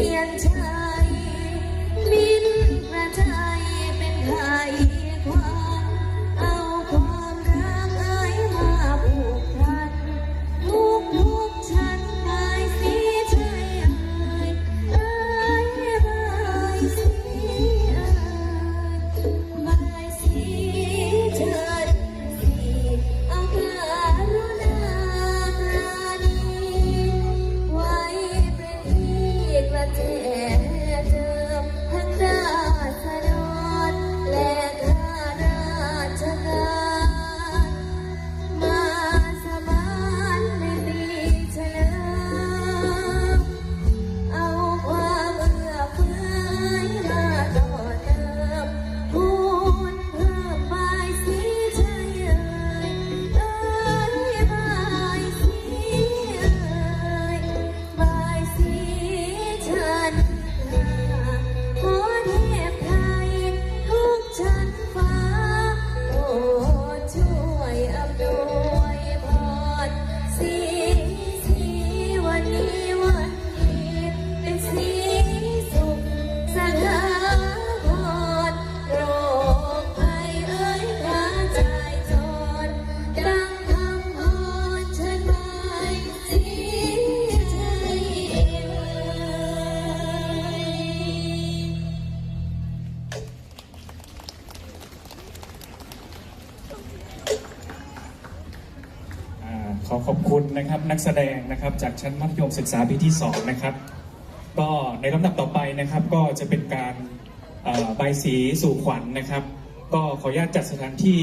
and. ขอขอบคุณนะครับนักแสดงนะครับจากชั้นมัธยมศึกษาปีที่2นะครับก็ในลำดับต่อไปนะครับก็จะเป็นการใบสีสู่ขวัญนะครับ ก็ขออนุญาตจัดสถานที่